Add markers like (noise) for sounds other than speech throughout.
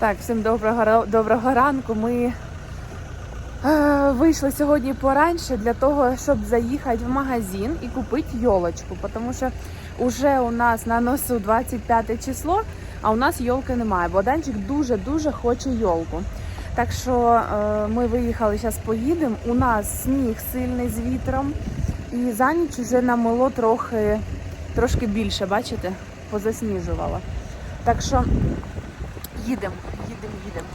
Так, всім доброго, доброго ранку. Ми е, вийшли сьогодні пораньше для того, щоб заїхати в магазин і купити йолочку. Тому що вже у нас на носу 25 число, а у нас йолки немає. Богданчик дуже-дуже хоче йолку. Так що е, ми виїхали, зараз поїдемо. У нас сніг сильний з вітром. І за ніч вже намело трохи, трошки більше, бачите, позасніжувало. Так що Їдемо, їдемо.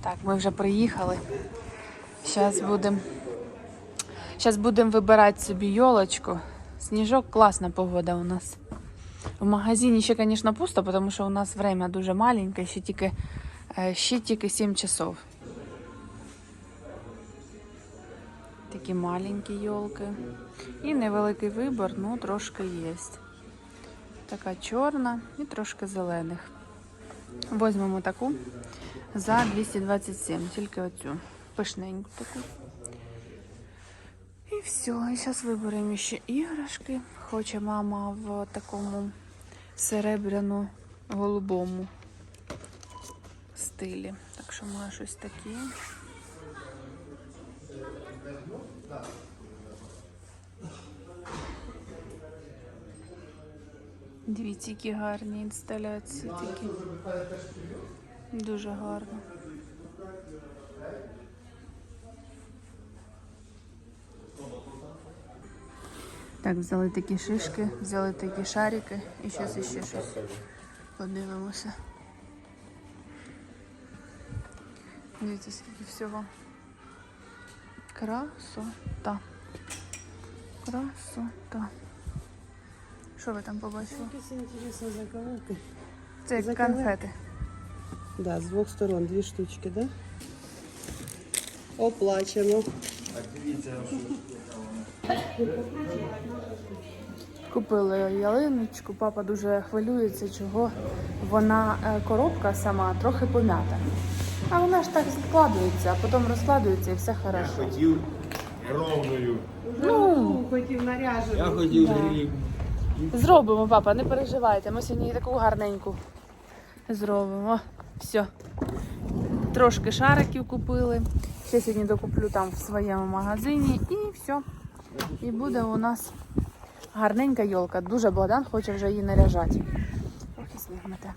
Так, ми вже приїхали. Зараз будемо. Зараз вибирати собі йолочку. Сніжок, класна погода у нас. В магазині ще, звісно, пусто, тому що у нас время дуже маленьке, ще тільки, е, ще тільки 7 часов. Такі маленькі йолки. І невеликий вибір, ну трошки є. Така чорна і трошки зелених. Возьмемо таку за 227, тільки оцю пишненьку таку. І все, і зараз виберемо ще іграшки. Хоче мама в такому серебряно-голубому стилі. Так що має щось таке. Дивіться, які гарні інсталяції такі. Дуже гарно. Так, взяли такі шишки, взяли такі шарики і зараз іще щось подивимося. Дивіться, скільки всього. Красота. Красота. Що ви там побачили? Якісь інтересні заколки. Це як Заколки. конфети. Да, з двох сторон дві штучки, да? Оплачено. Купили ялиночку, папа дуже хвилюється, чого вона е, коробка сама трохи пом'ята. А вона ж так складується, а потім розкладується і все хорошо. хотів ровною. Ну, хотів наряжену. Я хотів рівною. Зробимо, папа, не переживайте. Ми сьогодні таку гарненьку зробимо. Все. Трошки шариків купили. Ще сьогодні докуплю там в своєму магазині і все. І буде у нас гарненька йолка. Дуже Богдан хоче вже її наряжати. Трохи сніг мете.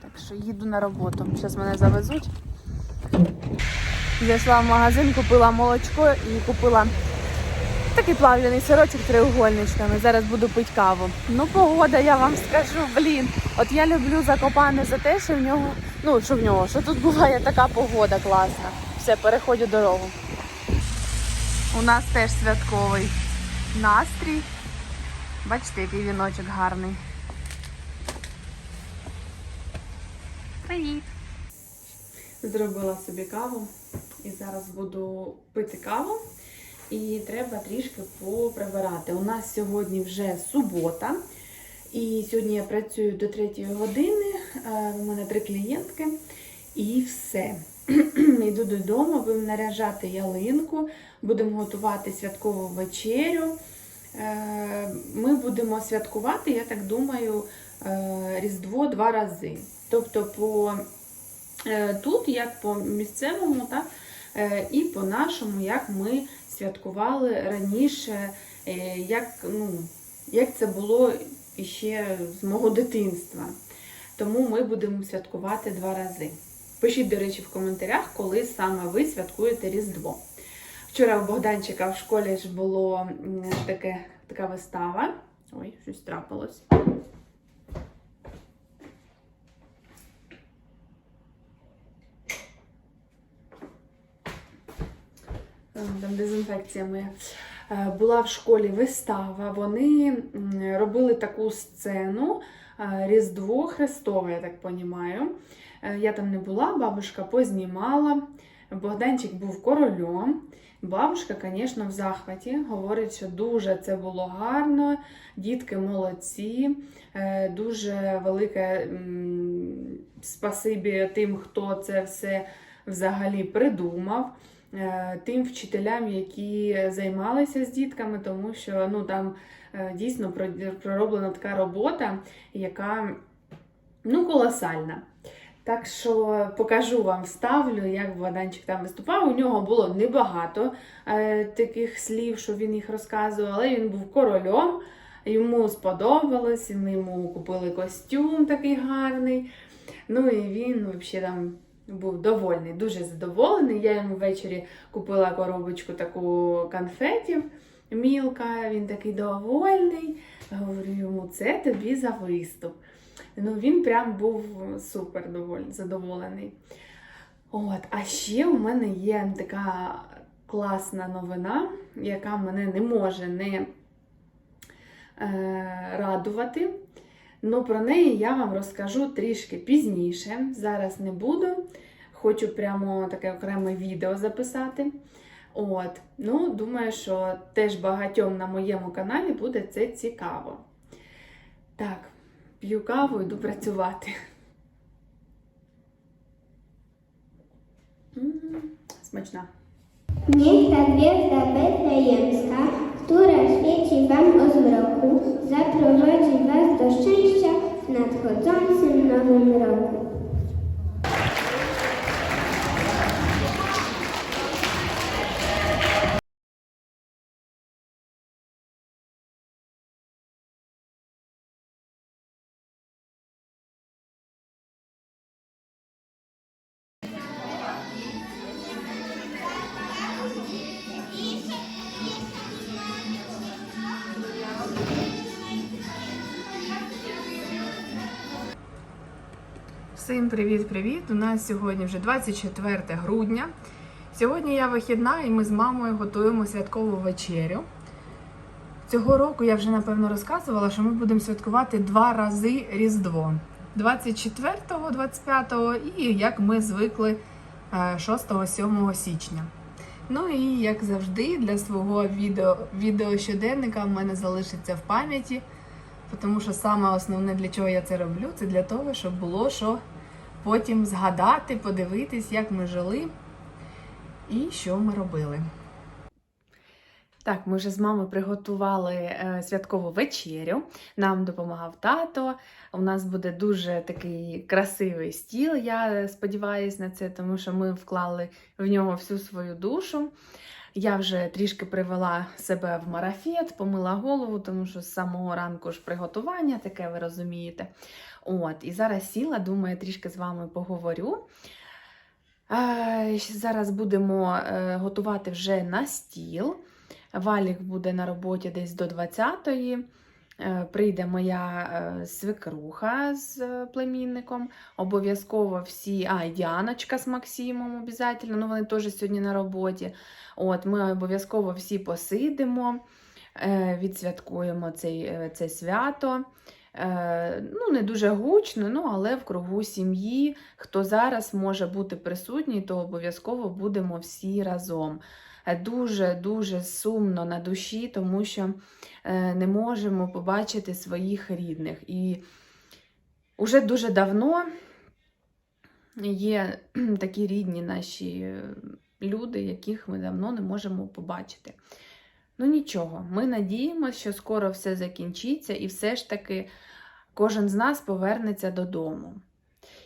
Так що їду на роботу. Зараз мене завезуть. Зайшла в магазин, купила молочко і купила такий плавлений сирочок треугольничками. Зараз буду пити каву. Ну, погода, я вам скажу, блін. От я люблю Закопане за те, що в нього, ну що в нього, що тут буває така погода класна. Все, переходжу дорогу. У нас теж святковий настрій. Бачите, який віночок гарний. Привіт! Зробила собі каву і зараз буду пити каву. І треба трішки поприбирати. У нас сьогодні вже субота. І сьогодні я працюю до 3 години. Е, У мене три клієнтки. І все. (clears throat) Йду додому, будемо наряжати ялинку, будемо готувати святкову вечерю. Е, Ми будемо святкувати, я так думаю, е, Різдво два рази. Тобто, по е, тут, як по місцевому, так, е, і по нашому, як ми святкували раніше, е, як, ну, як це було ще з мого дитинства. Тому ми будемо святкувати два рази. Пишіть, до речі, в коментарях, коли саме ви святкуєте Різдво. Вчора у Богданчика в школі ж було таке, така вистава. Ой, щось трапилось. Дезінфекція моя. Е, Була в школі вистава. Вони робили таку сцену е, Різдво Христове, я так розумію. Я там не була, бабушка познімала. Богданчик був королем. Бабушка, звісно, в захваті. Говорить, що дуже це було гарно, дітки молодці. Е, Дуже велике спасибі тим, хто це все взагалі придумав. Е, Тим вчителям, які займалися з дітками, тому що ну, там е, дійсно пророблена така робота, яка ну, колосальна. Так що покажу вам, вставлю, як Богданчик там виступав. У нього було небагато е, таких слів, що він їх розказував, але він був королем. Йому сподобалось, ми йому купили костюм такий гарний. Ну і він взагалі там був довольний, дуже задоволений. Я йому ввечері купила коробочку таку конфетів. Мілка, він такий довольний. Говорю йому, це тобі за виступ. Ну, він прям був супер задоволений. От, а ще у мене є така класна новина, яка мене не може не е, радувати. Ну, про неї я вам розкажу трішки пізніше. Зараз не буду. Хочу прямо таке окреме відео записати. От, ну, думаю, що теж багатьом на моєму каналі буде це цікаво. Так, п'ю каву, йду працювати. Смачна. Ta gwiazda betlejemska, która świeci Wam o zmroku, zaprowadzi Was do szczęścia w nadchodzącym nowym roku. Всім привіт-привіт! У нас сьогодні вже 24 грудня. Сьогодні я вихідна і ми з мамою готуємо святкову вечерю. Цього року я вже напевно розказувала, що ми будемо святкувати два рази Різдво: 24-го, 25-го і як ми звикли 6-7 січня. Ну і як завжди, для свого відео, відео щоденника в мене залишиться в пам'яті. Тому що саме основне, для чого я це роблю, це для того, щоб було що потім згадати, подивитись, як ми жили і що ми робили. Так, ми вже з мамою приготували е, святкову вечерю. Нам допомагав тато. У нас буде дуже такий красивий стіл. Я сподіваюся на це, тому що ми вклали в нього всю свою душу. Я вже трішки привела себе в марафет, помила голову, тому що з самого ранку ж приготування, таке ви розумієте. От, і зараз сіла, думаю, трішки з вами поговорю. Е, Зараз будемо е, готувати вже на стіл. Валік буде на роботі десь до 20-ї. Е, Прийде моя свекруха з племінником. Обов'язково всі, а, і Діаночка з Максимом обов'язково, ну вони теж сьогодні на роботі. От, Ми обов'язково всі посидимо, відсвяткуємо цей, це свято. Е, Ну, не дуже гучно, ну, але в кругу сім'ї. Хто зараз може бути присутній, то обов'язково будемо всі разом. Дуже-дуже сумно на душі, тому що е, не можемо побачити своїх рідних. І вже дуже давно є такі рідні наші люди, яких ми давно не можемо побачити. Ну нічого, ми надіємося, що скоро все закінчиться, і все ж таки кожен з нас повернеться додому.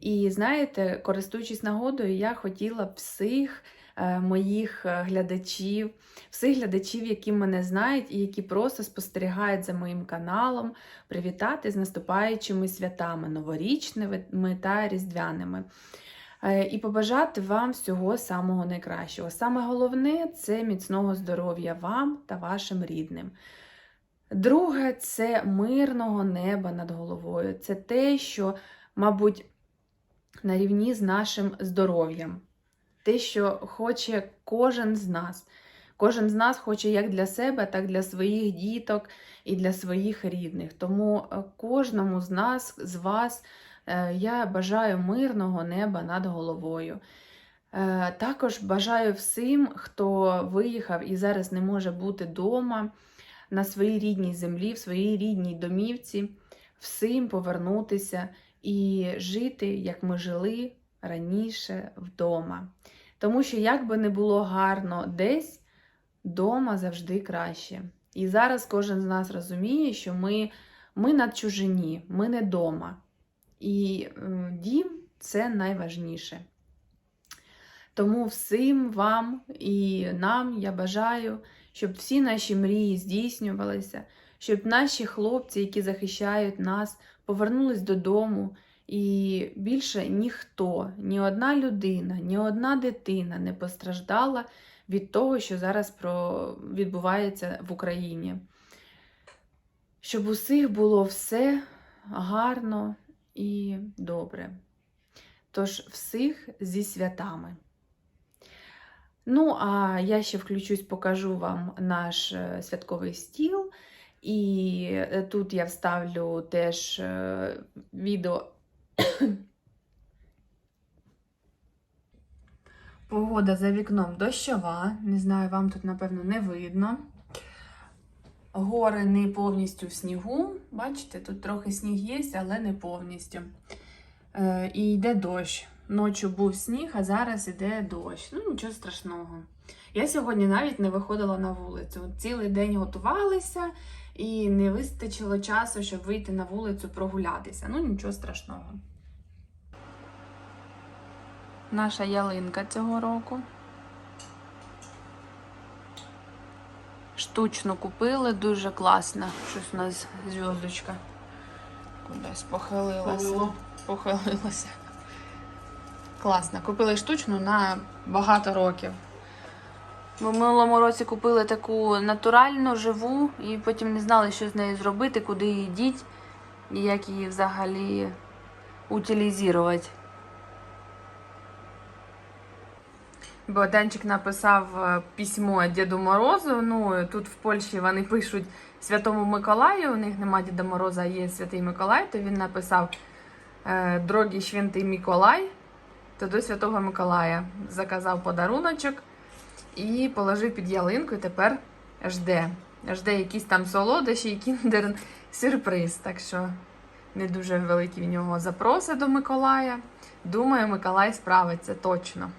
І знаєте, користуючись нагодою, я хотіла б всіх е, моїх е, глядачів, всіх глядачів, які мене знають і які просто спостерігають за моїм каналом, привітати з наступаючими святами новорічними та різдвяними. Е, І побажати вам всього самого найкращого. Саме головне це міцного здоров'я вам та вашим рідним. Друге це мирного неба над головою. Це те, що, мабуть, на рівні з нашим здоров'ям. Те, що хоче кожен з нас. Кожен з нас хоче як для себе, так і для своїх діток і для своїх рідних. Тому е, кожному з нас, з вас, я бажаю мирного неба над головою. Е, Також бажаю всім, хто виїхав і зараз не може бути вдома на своїй рідній землі, в своїй рідній домівці, всім повернутися і жити, як ми жили раніше вдома. Тому що, як би не було гарно десь, вдома завжди краще. І зараз кожен з нас розуміє, що ми, ми на чужині, ми не вдома. І е, дім це найважніше. Тому всім вам і нам я бажаю, щоб всі наші мрії здійснювалися, щоб наші хлопці, які захищають нас, повернулись додому. І більше ніхто, ні одна людина, ні одна дитина не постраждала від того, що зараз відбувається в Україні. Щоб усіх було все гарно і добре. Тож всіх зі святами. Ну, а я ще включусь, покажу вам наш е, святковий стіл. І е, тут я вставлю теж е, відео. Погода за вікном дощова. Не знаю, вам тут, напевно, не видно. Гори не повністю в снігу. Бачите, тут трохи сніг є, але не повністю. Е, і йде дощ. Ночі був сніг, а зараз іде дощ. Ну, нічого страшного. Я сьогодні навіть не виходила на вулицю. Цілий день готувалися і не вистачило часу, щоб вийти на вулицю прогулятися. Ну, нічого страшного. Наша ялинка цього року. Штучно купили, дуже класно. Щось у нас зв'язочка кудись похилилася. Похилилася. Класно. Купили штучну на багато років. Ми в минулому році купили таку натуральну, живу, і потім не знали, що з нею зробити, куди її діть, і як її взагалі утилізувати. Богданчик написав е, письмо Діду Морозу. Ну, тут в Польщі вони пишуть Святому Миколаю. У них нема Діда Мороза, а є Святий Миколай, то він написав е, Дорогий Святий Миколай, то до Святого Миколая заказав подаруночок і положив під ялинку, і тепер жде. Жде якісь там солодощі і кіндер (laughs) сюрприз. Так що не дуже великі в нього запроси до Миколая. Думаю, Миколай справиться точно.